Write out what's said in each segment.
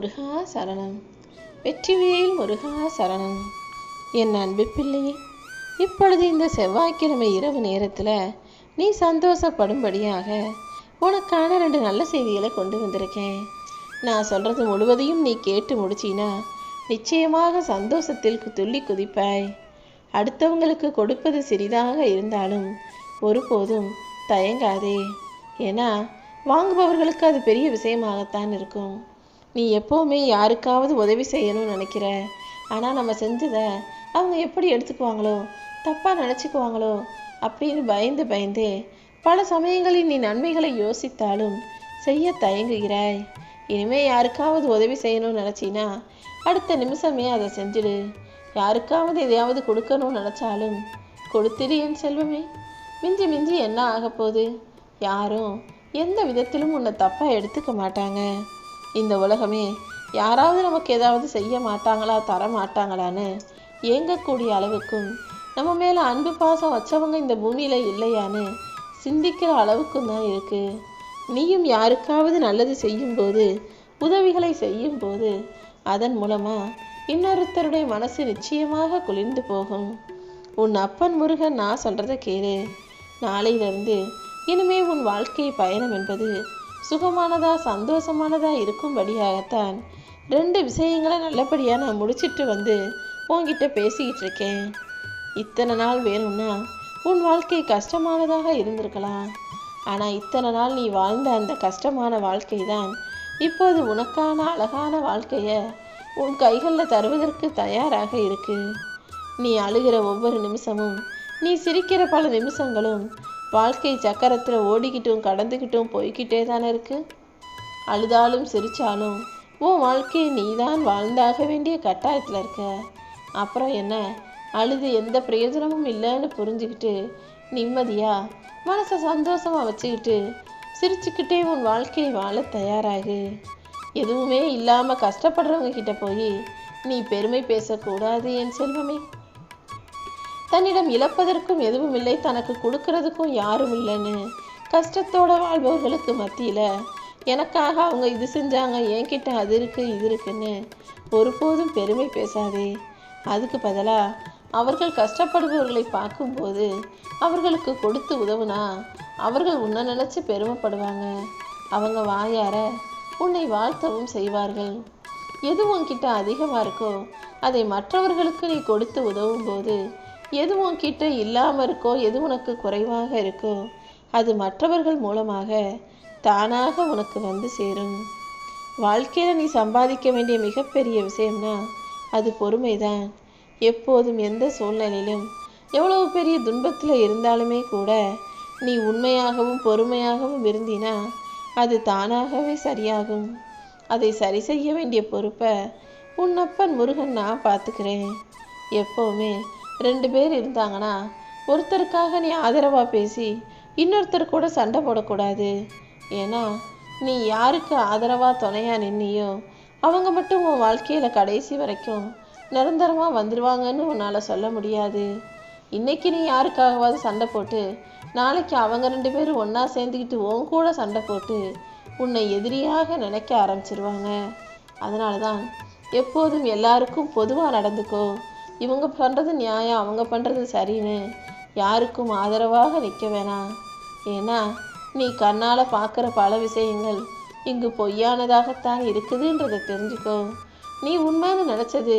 முருகா சரணம். வெற்றிவேல் முருகா சரணம். என் அன்பு பிள்ளையே இப்பொழுது இந்த செவ்வாய்க்கிழமை இரவு நேரத்தில் நீ சந்தோஷப்படும்படியாக உனக்கான ரெண்டு நல்ல செய்திகளை கொண்டு வந்திருக்கேன். நான் சொல்கிறது முழுவதையும் நீ கேட்டு முடிச்சினா நிச்சயமாக சந்தோஷத்தில் துள்ளி குதிப்பாய். அடுத்தவங்களுக்கு கொடுப்பது சிறிதாக இருந்தாலும் ஒருபோதும் தயங்காதே. ஏன்னா வாங்குபவர்களுக்கு அது பெரிய விஷயமாகத்தான் இருக்கும். நீ எப்போவுமே யாருக்காவது உதவி செய்யணும்னு நினைக்கிற? ஆனால் நம்ம செஞ்சதை அவங்க எப்படி எடுத்துக்குவாங்களோ? தப்பாக நினச்சிக்குவாங்களோ? அப்படின்னு பயந்து பயந்து பல சமயங்களில் நீ நன்மைகளை யோசித்தாலும் செய்ய தயங்குகிறாய். இனிமே யாருக்காவது உதவி செய்யணும்னு நினச்சினா அடுத்த நிமிஷமே அதை செஞ்சிடு. யாருக்காவது எதையாவது கொடுக்கணும்னு நினச்சாலும் கொடுத்துடு என் செல்வமே. மிஞ்சி மிஞ்சி என்ன ஆகப் போகுது யாரும் எந்த விதத்திலும் உன்னை தப்பாக எடுத்துக்க மாட்டாங்க. இந்த உலகமே யாராவது நமக்கு ஏதாவது செய்ய மாட்டாங்களா தர மாட்டாங்களான்னு ஏங்கக்கூடிய அளவுக்கும் நம்ம மேலே அன்பு பாசம் வச்சவங்க இந்த பூமியில் இல்லையான்னு சிந்திக்கிற அளவுக்கும் தான் இருக்கு. நீயும் யாருக்காவது நல்லது செய்யும்போது உதவிகளை செய்யும்போது அதன் மூலமாக இன்னொருத்தருடைய மனசு நிச்சயமாக குளிர்ந்து போகும். உன் அப்பன் முருகன் நான் சொல்கிறத கேளு. நாளையிலிருந்து இனிமே உன் வாழ்க்கை பயணம் என்பது சுகமானதா சந்தோஷமானதா இருக்கும்படியாகத்தான் ரெண்டு விஷயங்களை நல்லபடியாக நான் முடிச்சிட்டு வந்து உன்கிட்ட பேசிக்கிட்டு இருக்கேன். இத்தனை நாள் வேணும்னா உன் வாழ்க்கை கஷ்டமானதாக இருந்திருக்கலாம். ஆனால் இத்தனை நாள் நீ வாழ்ந்த அந்த கஷ்டமான வாழ்க்கை தான் இப்போது உனக்கான அழகான வாழ்க்கையை உன் கைகளில் தருவதற்கு தயாராக இருக்கு. நீ அழுகிற ஒவ்வொரு நிமிஷமும் நீ சிரிக்கிற பல நிமிஷங்களும் வாழ்க்கை சக்கரத்தில் ஓடிக்கிட்டும் கடந்துக்கிட்டும் போய்கிட்டே தானே இருக்கு? அழுதாலும் சிரித்தாலும் உன் வாழ்க்கையை நீ தான் வாழ்ந்தாக வேண்டிய கட்டாயத்தில் இருக்க. அப்புறம் என்ன? அழுது எந்த பிரயோஜனமும் இல்லைன்னு புரிஞ்சுக்கிட்டு நிம்மதியாக மனசை சந்தோஷமாக வச்சுக்கிட்டு சிரிச்சுக்கிட்டே உன் வாழ்க்கையை வாழ தயாராகு. எதுவுமே இல்லாமல் கஷ்டப்படுறவங்க கிட்ட போய் நீ பெருமை பேசக்கூடாது என் செல்வமே. தன்னிடம் இழப்பதற்கும் எதுவும் இல்லை. தனக்கு கொடுக்கறதுக்கும் யாரும் இல்லைன்னு. கஷ்டத்தோட வாழ்பவர்களுக்கு மத்தியில் எனக்காக அவங்க இது செஞ்சாங்க. என்கிட்ட அது இருக்கு இது இருக்குன்னு ஒருபோதும் பெருமை பேசாதே. அதுக்கு பதிலாக அவர்கள் கஷ்டப்படுபவர்களை பார்க்கும்போது அவர்களுக்கு கொடுத்து உதவுனா அவர்கள் உன்னை நினச்சி பெருமைப்படுவாங்க. அவங்க வாயார உன்னை வாழ்த்தவும் செய்வார்கள். எது உன்கிட்ட அதிகமாக இருக்கோ அதை மற்றவர்களுக்கு நீ கொடுத்து உதவும் போது எது உன்கிட்ட இல்லாமல் இருக்கோ எது உனக்கு குறைவாக இருக்கோ அது மற்றவர்கள் மூலமாக தானாக உனக்கு வந்து சேரும். வாழ்க்கையில் நீ சம்பாதிக்க வேண்டிய மிகப்பெரிய விஷயம்னா அது பொறுமைதான். எப்போதும் எந்த சூழ்நிலையிலும் எவ்வளவு பெரிய துன்பத்தில் இருந்தாலுமே கூட நீ உண்மையாகவும் பொறுமையாகவும் இருந்தினா அது தானாகவே சரியாகும். அதை சரி செய்ய வேண்டிய பொறுப்பை உன் அப்பன் முருகன் நான் பார்த்துக்கிறேன். எப்போவுமே ரெண்டு பேர் இருந்தாங்கன்னா ஒருத்தருக்காக நீ ஆதரவாக பேசி இன்னொருத்தர் கூட சண்டை போடக்கூடாது. ஏன்னா நீ யாருக்கு ஆதரவாக துணையாக நின்னியோ அவங்க மட்டும் உன் வாழ்க்கையில் கடைசி வரைக்கும் நிரந்தரமாக வந்துடுவாங்கன்னு உன்னால் சொல்ல முடியாது. இன்னைக்கு நீ யாருக்காகவாவது சண்டை போட்டு நாளைக்கு அவங்க ரெண்டு பேரும் ஒன்றா சேர்ந்துக்கிட்டு உன் கூட சண்டை போட்டு உன்னை எதிரியாக நினைக்க ஆரம்பிச்சிருவாங்க. அதனால தான் எப்போதும் எல்லாருக்கும் பொதுவாக நடந்துக்கோ. இவங்க பண்ணுறது நியாயம் அவங்க பண்ணுறது சரின்னு யாருக்கும் ஆதரவாக நிற்க வேணாம். ஏன்னா நீ கண்ணால் பார்க்குற பல விஷயங்கள் இங்கு பொய்யானதாகத்தான் இருக்குதுன்றதை தெரிஞ்சுக்கோ. நீ உண்மைன்னு நினச்சது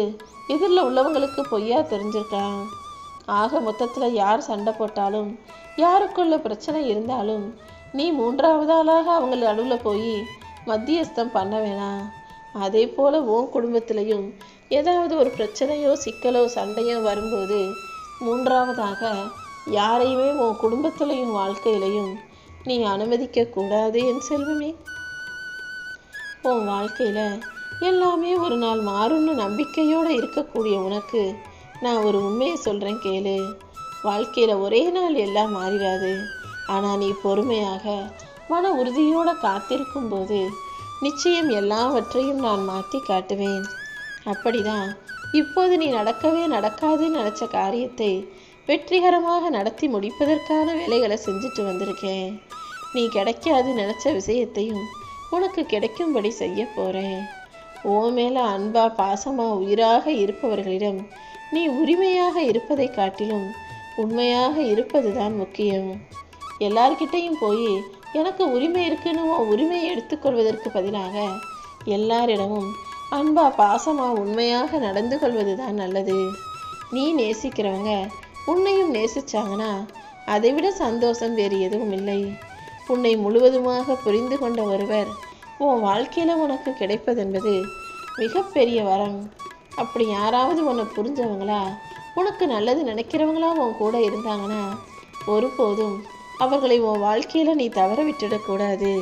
எதிரில் உள்ளவங்களுக்கு பொய்யா தெரிஞ்சிருக்கலாம். ஆக மொத்தத்தில் யார் சண்டை போட்டாலும் யாருக்குள்ள பிரச்சனை இருந்தாலும் நீ மூன்றாவது ஆளாக அவங்க நடுவில் போய் மத்தியஸ்தம் பண்ண வேணாம். அதே போல் உன் குடும்பத்திலையும் ஏதாவது ஒரு பிரச்சனையோ சிக்கலோ சண்டையோ வரும்போது மூன்றாவதாக யாரையுமே உன் குடும்பத்திலையும் வாழ்க்கையிலையும் நீ அனுமதிக்க கூடாது என் செல்வமே. உன் வாழ்க்கையில் எல்லாமே ஒரு நாள் மாறும்னு நம்பிக்கையோடு இருக்கக்கூடிய உனக்கு நான் ஒரு உண்மையை சொல்கிறேன் கேளு. வாழ்க்கையில் ஒரே நாள் எல்லாம் மாறிடாது. ஆனால் நீ பொறுமையாக மன உறுதியோடு காத்திருக்கும் போது நிச்சயம் எல்லாவற்றையும் நான் மாற்றி காட்டுவேன். அப்படிதான். இப்போது நீ நடக்கவே நடக்காதுன்னு நினச்ச காரியத்தை வெற்றிகரமாக நடத்தி முடிப்பதற்கான வேலைகளை செஞ்சுட்டு வந்திருக்கேன். நீ கிடைக்காது நினச்ச விஷயத்தையும் உனக்கு கிடைக்கும்படி செய்ய போகிறேன் ஓ மேலே அன்பா பாசமாக உயிராக இருப்பவர்களிடம் நீ உரிமையாக இருப்பதை காட்டிலும் உண்மையாக இருப்பது தான் முக்கியம். எல்லார்கிட்டையும் போய் எனக்கு உரிமை இருக்குன்னு உன் உரிமையை எடுத்துக்கொள்வதற்கு பதிலாக எல்லாரிடமும் அன்பா பாசமாக உண்மையாக நடந்து கொள்வது தான் நல்லது. நீ நேசிக்கிறவங்க உன்னையும் நேசிச்சாங்கன்னா அதைவிட சந்தோஷம் வேறு எதுவும் இல்லை. உன்னை முழுவதுமாக புரிந்து கொண்ட ஒருவர் உன் வாழ்க்கையில் உனக்கு கிடைப்பதென்பது மிகப்பெரிய வரம். அப்படி யாராவது உன்னை புரிஞ்சவங்களா உனக்கு நல்லது நினைக்கிறவங்களா உன் கூட இருந்தாங்கன்னா ஒருபோதும் அவர்களை உன் வாழ்க்கையில் நீ தவற விட்டுடக்கூடாது.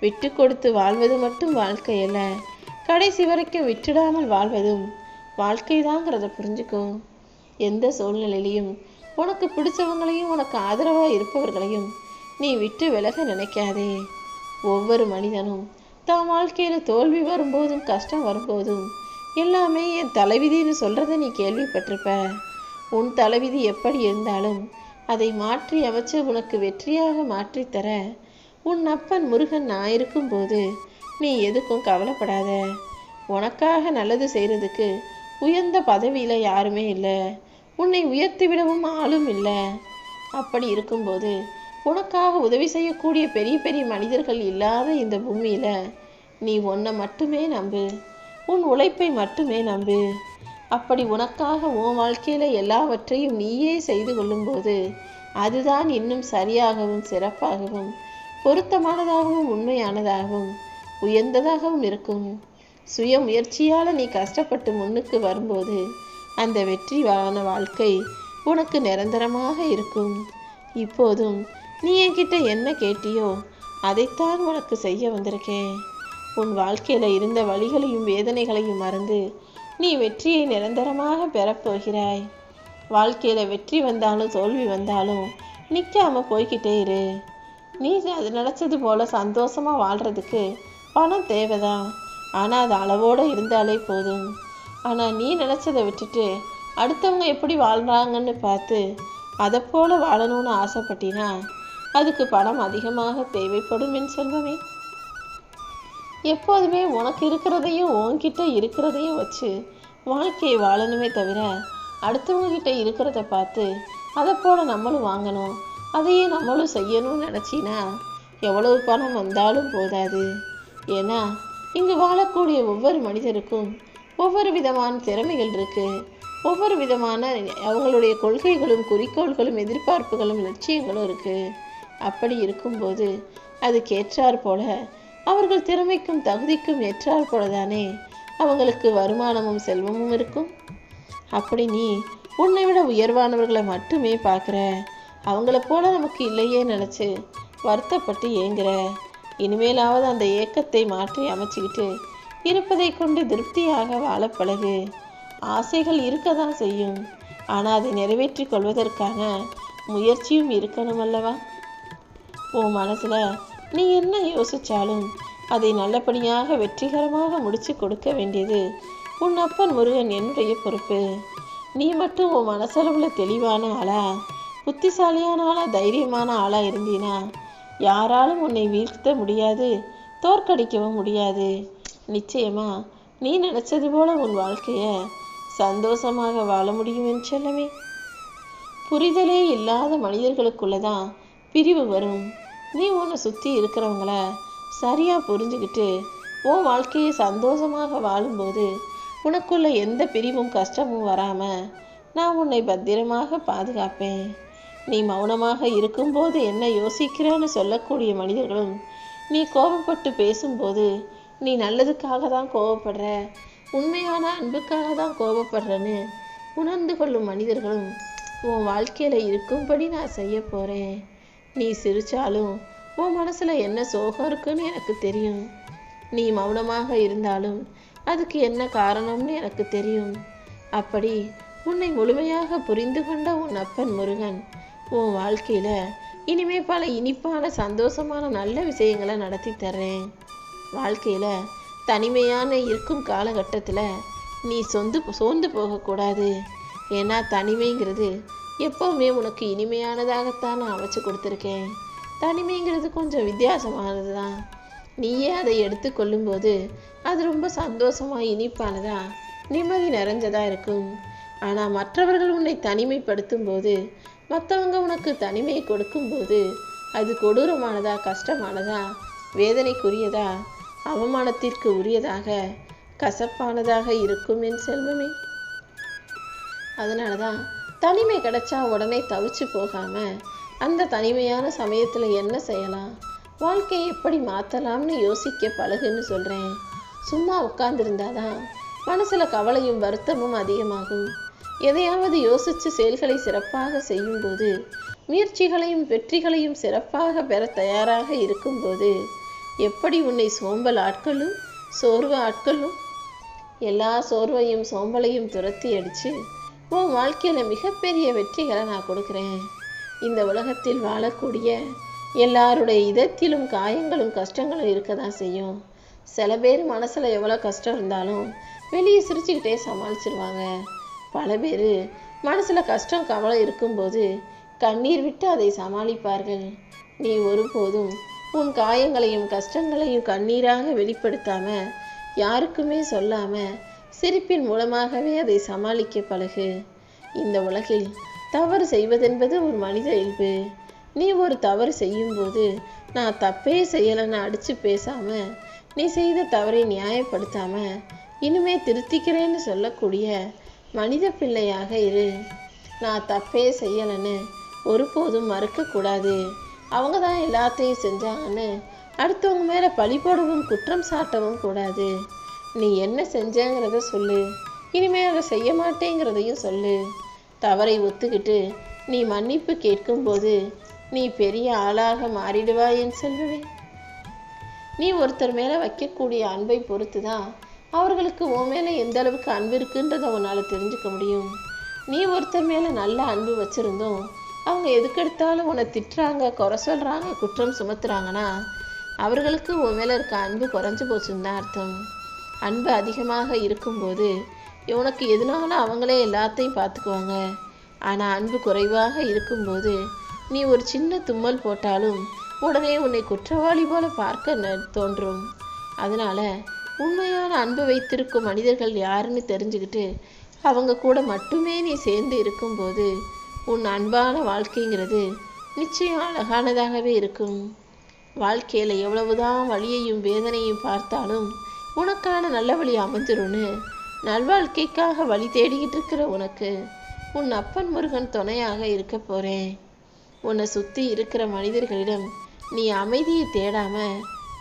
விட்டு கொடுத்து வாழ்வது மட்டும் வாழ்க்கை கடைசி வரைக்கும் விட்டுடாமல் வாழ்வதும் வாழ்க்கைதாங்கிறத புரிஞ்சுக்கோ. எந்த சூழ்நிலையிலையும் உனக்கு பிடிச்சவங்களையும் உனக்கு ஆதரவாக இருப்பவர்களையும் நீ விட்டு விலக நினைக்காதே. ஒவ்வொரு மனிதனும் தான் வாழ்க்கையில் தோல்வி வரும்போதும் கஷ்டம் வரும்போதும் எல்லாமே என் தலைவிதின்னு சொல்கிறத நீ கேள்விப்பட்டிருப்ப. உன் தலைவிதி எப்படி இருந்தாலும் அதை மாற்றி அமைச்சு உனக்கு வெற்றியாக மாற்றித்தர உன் அப்பன் முருகன் நான் இருக்கும்போது நீ எதுக்கும் கவலைப்படாத. உனக்காக நல்லது செய்கிறதுக்கு உயர்ந்த பதவியில் யாருமே இல்லை. உன்னை உயர்த்தி விடவும் ஆளும் இல்லை. அப்படி இருக்கும்போது உனக்காக உதவி செய்யக்கூடிய பெரிய பெரிய மனிதர்கள் இல்லாத இந்த பூமியில் நீ உன்னை மட்டுமே நம்பு. உன் உழைப்பை மட்டுமே நம்பு. அப்படி உனக்காக உன் வாழ்க்கையில் எல்லாவற்றையும் நீயே செய்து கொள்ளும்போது அதுதான் இன்னும் சரியாகவும் சிறப்பாகவும் பொருத்தமானதாகவும் உண்மையானதாகவும் உயர்ந்ததாகவும் இருக்கும். சுய முயற்சியால் நீ கஷ்டப்பட்டு முன்னுக்கு வரும்போது அந்த வெற்றிவான வாழ்க்கை உனக்கு நிரந்தரமாக இருக்கும். இப்போதும் நீ என்கிட்ட என்ன கேட்டியோ அதைத்தான் உனக்கு செய்ய வந்திருக்கேன். உன் வாழ்க்கையில் இருந்த வழிகளையும் வேதனைகளையும் மறந்து நீ வெற்றியை நிரந்தரமாக பெறப்போகிறாய் வாழ்க்கையில் வெற்றி வந்தாலும் தோல்வி வந்தாலும் நிற்காமல் போய்கிட்டே இரு. நீ அது நினச்சது போல சந்தோஷமாக வாழ்கிறதுக்கு பணம் தேவைதான். ஆனால் அது அளவோட இருந்தாலே போதும். ஆனால் நீ நினச்சதை விட்டுட்டு அடுத்தவங்க எப்படி வாழ்றாங்கன்னு பார்த்து அதை போல் வாழணும்னு ஆசைப்பட்டினா அதுக்கு பணம் அதிகமாக தேவைப்படும் என் செல்வமே. எப்போதுமே உனக்கு இருக்கிறதையும் உன்கிட்ட இருக்கிறதையும் வச்சு வாழ்க்கையை வாழணுமே தவிர அடுத்தவங்ககிட்ட இருக்கிறத பார்த்து அதை போல் நம்மளும் வாங்கணும். அதையே நம்மளும் செய்யணும்னு நினச்சினா எவ்வளவு பணம் வந்தாலும் போதாது. ஏன்னா இங்கு வாழக்கூடிய ஒவ்வொரு மனிதருக்கும் ஒவ்வொரு விதமான திறமைகள் இருக்கு. ஒவ்வொரு விதமான அவங்களுடைய கொள்கைகளும் குறிக்கோள்களும் எதிர்பார்ப்புகளும் லட்சியங்களும் இருக்கு. அப்படி இருக்கும்போது அதுக்கேற்றாற் போல அவர்கள் திறமைக்கும் தகுதிக்கும் ஏற்றாற் போலதானே அவங்களுக்கு வருமானமும் செல்வமும் இருக்கும். அப்படி நீ உன்னை விட உயர்வானவர்களை மட்டுமே பார்க்குற. அவங்கள போல நமக்கு இல்லையே நினச்சி வருத்தப்பட்டு ஏங்குற. இனிமேலாவது அந்த ஏக்கத்தை மாற்றி அமைச்சுக்கிட்டு இருப்பதை கொண்டு திருப்தியாக வாழ பழகு. ஆசைகள் இருக்க தான் செய்யும். ஆனால் அதை நிறைவேற்றி கொள்வதற்கான முயற்சியும் இருக்கணும் அல்லவா உன் மனசில் நீ என்ன யோசித்தாலும் அதை நல்லபடியாக வெற்றிகரமாக முடித்து கொடுக்க வேண்டியது உன் அப்பன் முருகன் என்னுடைய பொறுப்பு. நீ மட்டும் உன் மனசளவுல தெளிவான ஆளா புத்திசாலியான ஆளா தைரியமான ஆளா இருந்தீனா யாராலும் உன்னை வீழ்த்த முடியாது தோற்கடிக்கவும் முடியாது. நிச்சயமா நீ நினைச்சது போல உன் வாழ்க்கைய சந்தோஷமாக வாழ முடியும் சொல்லவே செல்லமே. புரிதலே இல்லாத மனிதர்களுக்குள்ளதான் பிரிவு வரும். நீ உன்னை சுற்றி இருக்கிறவங்கள சரியா புரிஞ்சுக்கிட்டு உன் வாழ்க்கையை சந்தோஷமாக வாழும்போது உனக்குள்ள எந்த பிரிவும் கஷ்டமும் வராம நான் உன்னை பத்திரமாக பாதுகாப்பேன். நீ மௌனமாக இருக்கும்போது என்ன யோசிக்கிறேன்னு சொல்லக்கூடிய மனிதர்களும் நீ கோபப்பட்டு பேசும்போது நீ நல்லதுக்காக தான் கோபப்படுற உண்மையான அன்புக்காக தான் கோபப்படுறன்னு உணர்ந்து கொள்ளும் மனிதர்களும் உன் வாழ்க்கையில் இருக்கும்படி நான் செய்ய போகிறேன் நீ சிரிச்சாலும் உன் மனசில் என்ன சோகம் இருக்குன்னு எனக்கு தெரியும். நீ மௌனமாக இருந்தாலும் அதுக்கு என்ன காரணம்னு எனக்கு தெரியும். அப்படி உன்னை முழுமையாக புரிந்து கொண்ட உன் அப்பன் முருகன் உன் வாழ்க்கையில் இனிமே பல இனிப்பான சந்தோஷமான நல்ல விஷயங்களை நடத்தி தர்றேன். வாழ்க்கையில் தனிமையான இருக்கும் காலகட்டத்தில் நீ சொந்து சோர்ந்து போகக்கூடாது. ஏன்னா தனிமைங்கிறது எப்போவுமே உனக்கு இனிமையானதாகத்தான் நான் அமைச்சு கொடுத்துருக்கேன். தனிமைங்கிறது கொஞ்சம் வித்தியாசமானது தான் நீயே அதை எடுத்துக்கொள்ளும்போது அது ரொம்ப சந்தோஷமாக இனிப்பானதாக நிம்மதி நிறைஞ்சதாக இருக்கும். ஆனால் மற்றவர்கள் உன்னை தனிமைப்படுத்தும் போது மற்றவங்க உனக்கு தனிமையை கொடுக்கும்போது அது கொடூரமானதா கஷ்டமானதா வேதனைக்குரியதா அவமானத்திற்கு உரியதாக கசப்பானதாக இருக்கும் என் செல்வமே. அதனால தான் தனிமை கிடைச்சா உடனே தவிச்சு போகாம அந்த தனிமையான சமயத்தில் என்ன செய்யலாம்? வாழ்க்கையை எப்படி மாற்றலாம்னு யோசிக்க பழகுன்னு சொல்கிறேன் சும்மா உட்கார்ந்துருந்தாதான் மனசில் கவலையும் வருத்தமும் அதிகமாகும். எதையாவது யோசித்து செயல்களை சிறப்பாக செய்யும்போது முயற்சிகளையும் வெற்றிகளையும் சிறப்பாக பெற தயாராக இருக்கும்போது எப்படி உன்னை சோம்பல் ஆட்களும் சோர்வு ஆட்களும் எல்லா சோர்வையும் சோம்பலையும் துரத்தி அடித்து உன் வாழ்க்கையில் மிகப்பெரிய வெற்றிகளை நான் கொடுக்குறேன். இந்த உலகத்தில் வாழக்கூடிய எல்லாருடைய இதத்திலும் காயங்களும் கஷ்டங்களும் இருக்க தான் செய்யும். சில பேர் மனசில் எவ்வளோ கஷ்டம் இருந்தாலும் வெளியே சிரிச்சுக்கிட்டே சமாளிச்சிருவாங்க. பல பேர் மனசில் கஷ்டம் கவலை இருக்கும்போது கண்ணீர் விட்டு அதை சமாளிப்பார்கள். நீ ஒருபோதும் உன் காயங்களையும் கஷ்டங்களையும் கண்ணீராக வெளிப்படுத்தாம யாருக்குமே சொல்லாம சிரிப்பின் மூலமாகவே அதை சமாளிக்க பழகு. இந்த உலகில் தவறு செய்வதென்பது ஒரு மனித இயல்பு. நீ ஒரு தவறு செய்யும்போது நான் தப்பே செய்யலைன்னு அடித்து பேசாம நீ செய்த தவறை நியாயப்படுத்தாம இனிமே திருத்திக்கிறேன்னு சொல்லக்கூடிய மனித பிள்ளையாக இரு. நான் தப்பே செய்யலைன்னு ஒருபோதும் மறுக்கக்கூடாது. அவங்க தான் எல்லாத்தையும் செஞ்சாங்கன்னு அடுத்தவங்க மேலே பழி போடவும் குற்றம் சாட்டவும் கூடாது. நீ என்ன செஞ்சங்கிறத சொல்லு. இனிமேல் அதை செய்ய மாட்டேங்கிறதையும் சொல்லு. தவறை ஒத்துக்கிட்டு நீ மன்னிப்பு கேட்கும்போது நீ பெரிய ஆளாக மாறிடுவாய் என் நீ ஒருத்தர் மேலே வைக்கக்கூடிய அன்பை பொறுத்து தான் அவர்களுக்கு உன் மேலே எந்த அளவுக்கு அன்பு இருக்குன்றதை உன்னால் தெரிஞ்சுக்க முடியும். நீ ஒருத்தர் மேலே நல்ல அன்பு வச்சுருந்தோம் அவங்க எதுக்கெடுத்தாலும் உன்னை திட்டுறாங்க குறை சொல்கிறாங்க குற்றம் சுமத்துறாங்கன்னா அவர்களுக்கு உன் மேலே இருக்க அன்பு குறைஞ்சு போச்சுன்னு தான் அர்த்தம். அன்பு அதிகமாக இருக்கும்போது உனக்கு எதுனாலும் அவங்களே எல்லாத்தையும் பார்த்துக்குவாங்க. ஆனால் அன்பு குறைவாக இருக்கும்போது நீ ஒரு சின்ன தும்மல் போட்டாலும் உடனே உன்னை குற்றவாளி போல பார்க்க ந- தோன்றும். அதனால உண்மையான அன்பு வைத்திருக்கும் மனிதர்கள் யாருன்னு தெரிஞ்சுக்கிட்டு அவங்க கூட மட்டுமே நீ சேர்ந்து இருக்கும்போது உன் அன்பான வாழ்க்கைங்கிறது நிச்சயம் அழகானதாகவே இருக்கும். வாழ்க்கையில் எவ்வளவுதான் வழியையும் வேதனையும் பார்த்தாலும் உனக்கான நல்ல வழி அமைஞ்சிரும்னு நல்வாழ்க்கைக்காக வழி தேடிக்கிட்டு இருக்கிற உனக்கு உன் அப்பன் முருகன் துணையாக இருக்க போறேன். உன்னை சுற்றி இருக்கிற மனிதர்களிடம் நீ அமைதியை தேடாம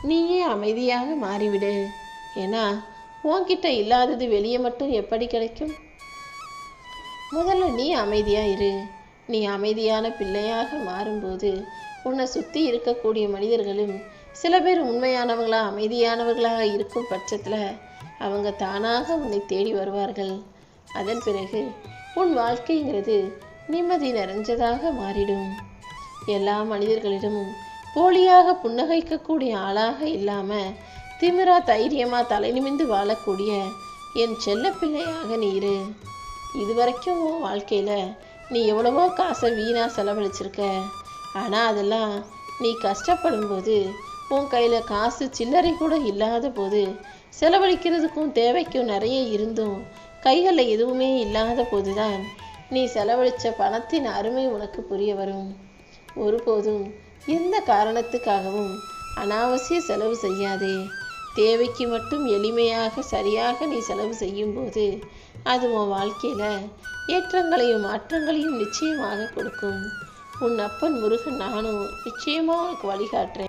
நீயே அமைதியாக மாறிவிடு. ஏன்னா உன்கிட்ட இல்லாதது வெளியே மட்டும் எப்படி கிடைக்கும்? முதல்ல நீ அமைதியா இரு. நீ அமைதியான பிள்ளையாக மாறும்போது உன்னை சுற்றி இருக்கக்கூடிய மனிதர்களும் சில பேர் உண்மையானவங்களா அமைதியானவர்களாக இருக்கும் பட்சத்தில் அவங்க தானாக உன்னை தேடி வருவார்கள். அதன் பிறகு உன் வாழ்க்கைங்கிறது நிம்மதி நிறைஞ்சதாக மாறிடும். எல்லா மனிதர்களிடமும் போலியாக புன்னகைக்கக்கூடிய ஆளாக இல்லாம திமிரா தைரியமாக தலை நிமிந்து வாழக்கூடிய என் செல்ல பிள்ளையாக நீ இரு. இதுவரைக்கும் உன் வாழ்க்கையில் நீ எவ்வளவோ காசை வீணாக செலவழிச்சிருக்க. ஆனால் அதெல்லாம் நீ கஷ்டப்படும் போது உன் கையில் காசு சில்லறை கூட இல்லாத போது செலவழிக்கிறதுக்கும் தேவைக்கும் நிறைய இருந்தும் கைகளில் எதுவுமே இல்லாத போதுதான் நீ செலவழிச்ச பணத்தின் அருமை உனக்கு புரிய வரும். ஒருபோதும் எந்த காரணத்துக்காகவும் அனாவசிய செலவு செய்யாதே. தேவைக்கு மட்டும் எளிமையாக சரியாக நீ செலவு செய்யும்போது அது உன் வாழ்க்கையில ஏற்றங்களையும் மாற்றங்களையும் நிச்சயமாக கொடுக்கும். உன் அப்பன் முருகன் நானும் நிச்சயமாக உனக்கு வழிகாட்டுறேன்.